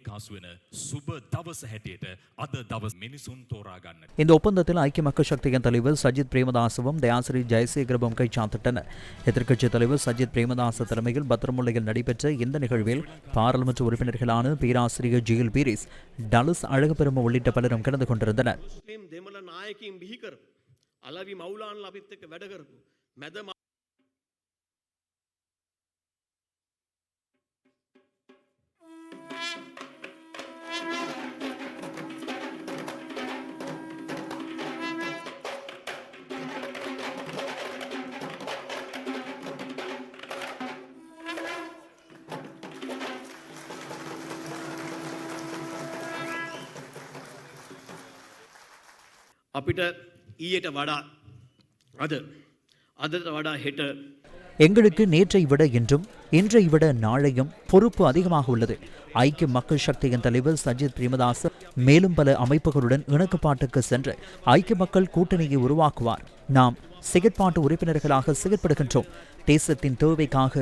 එක්කාසු වෙන සුබ දවස හැටියට අද දවස් මිනිසුන් තෝරා ගන්න. இந்த ஒப்பந்தத்தில் ஐக்கிய மக்கள் சக்தியின் தலைவர் சஜித் பிரேமதாசவும் தயாசிரி ஜெயசேகரவும் கைச்சாத்திட்டனர் எதிர்க்கட்சித் தலைவர் சஜித் பிரேமதாச தலைமையில் பத்திரமுல்லையில் நடைபெற்ற இந்த நிகழ்வில் பாராளுமன்ற உறுப்பினர்களான பேராசிரியர் ஜிஎல் பீரிஸ் டலஸ் அழகப்பெரும உள்ளிட்ட பலரும் கலந்து கொண்டிருந்தனர் අපිට ඊයට වඩා අද අදට වඩා හෙට எங்களுக்கு நேற்றை விட இன்றும் இன்றை விட நாளையும் பொறுப்பு அதிகமாக உள்ளது ஐக்கிய மக்கள் சக்தியின் தலைவர் சஜித் பிரேமதாஸ் மேலும் பல அமைப்புகளுடன் இணக்கப்பாட்டுக்கு சென்று ஐக்கிய மக்கள் கூட்டணியை உருவாக்குவார் நாம் செயற்பாட்டு உறுப்பினர்களாக செயற்படுகின்றோம் தேசத்தின் தேவைக்காக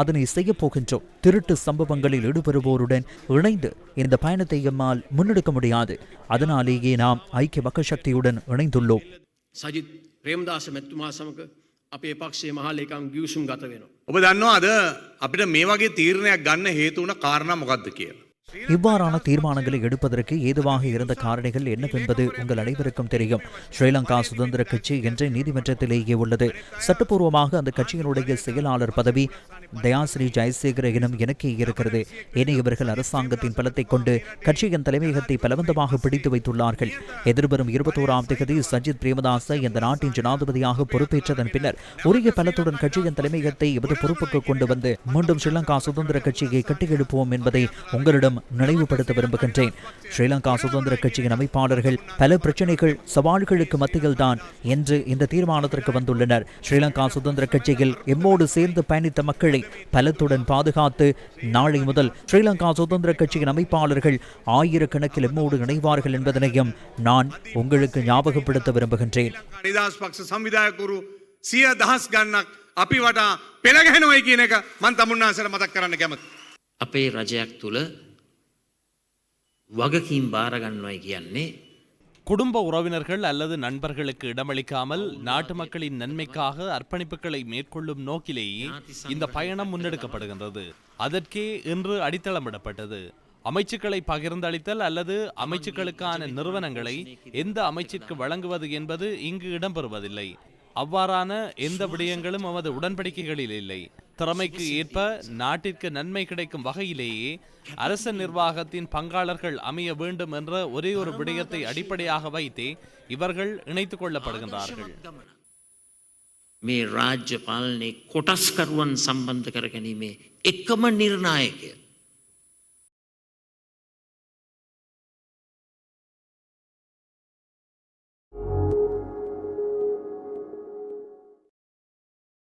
அதனை செய்யப் போகின்றோம் திருட்டு சம்பவங்களில் ஈடுபடுவோருடன் இணைந்து இந்த பயணத்தை எம்மால் முன்னெடுக்க முடியாது அதனாலேயே நாம் ஐக்கிய மக்கள் சக்தியுடன் இணைந்துள்ளோம் සජිත් ප්‍රේම්දාස මැත්තුමා සමක අපේ පක්ෂේ මහලේකම් ගියසුම් ගත වෙනවා. ඔබ දන්නවා අද අපිට මේ වගේ තීරණයක් ගන්න හේතු වුණ කාරණා මොකක්ද කියලා. இவ்வாறான தீர்மானங்களை எடுப்பதற்கு ஏதுவாக இருந்த காரணிகள் என்னவென்பது உங்கள் அனைவருக்கும் தெரியும். ஸ்ரீலங்கா சுதந்திர கட்சி என்ற நீதிமன்றத்திலேயே உள்ளது. சட்டப்பூர்வமாக அந்த கட்சியினுடைய செயலாளர் பதவி தயாஸ்ரீ ஜெயசேகர இனம் எனக்கே இருக்கிறது. இவர்கள் அரசாங்கத்தின் பலத்தை கொண்டு கட்சியின் தலைமையகத்தை பலவந்தமாக பிடித்து வைத்துள்ளார்கள். எதிர்வரும் இருபத்தோராம் தேதி சஜித் பிரேமதாச இந்த நாட்டின் ஜனாதிபதியாக பொறுப்பேற்றதன் பின்னர் உரிய பலத்துடன் கட்சியின் தலைமையகத்தை இவது பொறுப்புக்கு கொண்டு வந்து மீண்டும் ஸ்ரீலங்கா சுதந்திர கட்சியை கட்டியெழுப்புவோம் என்பதை உங்களிடம் நினைவுபடுத்த விரும்புகின்றேன் ஸ்ரீலங்கா சுதந்திர கட்சியின் அமைப்பாளர்கள் பல பிரச்சனைகள் சவால்களுக்கு மத்தியில் தான் என்று இந்த தீர்மானத்திற்கு வந்துள்ளனர் ஸ்ரீலங்கா சுதந்திர கட்சியில் எம்மோடு சேர்ந்து பயணித்த மக்களை பலத்துடன் பாதுகாத்து நாளை முதல் ஸ்ரீலங்கா சுதந்திர கட்சியின் அமைப்பாளர்கள் ஆயிரக்கணக்கில் எம்மோடு இணைவார்கள் என்பதனையும் நான் உங்களுக்கு ஞாபகப்படுத்த விரும்புகின்றேன் නිදහස් පක්ෂ සංවිධායකුරු සිය දහස් ගන්නක් අපි වටා පෙළගැහෙනොයි කියන එක මන් තමුන්නාසර මතක් කරන්න කැමති. අපේ රජයක් තුළ වගකීම් භාරගන්නවයි කියන්නේ குடும்ப உறவினர்கள் அல்லது நண்பர்களுக்கு இடமளிக்காமல் நாட்டு மக்களின் நன்மைக்காக அர்ப்பணிப்புகளை மேற்கொள்ளும் நோக்கிலேயே இந்த பயணம் முன்னெடுக்கப்படுகின்றது அதற்கே இன்று அடித்தளமிடப்பட்டது அமைச்சுக்களை பகிர்ந்தளித்தல் அல்லது அமைச்சுக்களுக்கான நிறுவனங்களை எந்த அமைச்சிற்கு வழங்குவது என்பது இங்கு இடம்பெறுவதில்லை அவ்வாறான எந்த விடயங்களும் நமது உடன்படிக்கைகளில் இல்லை திறமைக்கு ஏற்ப நாட்டிற்கு நன்மை கிடைக்கும் வகையிலேயே அரச நிர்வாகத்தின் பங்காளர்கள் அமைய வேண்டும் என்ற ஒரே ஒரு விடயத்தை அடிப்படையாக வைத்தே இவர்கள் இணைத்துக் கொள்ளப்படுகின்றார்கள் මේ රාජ්‍ය පාලනයේ කොටස්කරුවන් සම්බන්ධ කර ගැනීමේ එකම නිර්ණායකය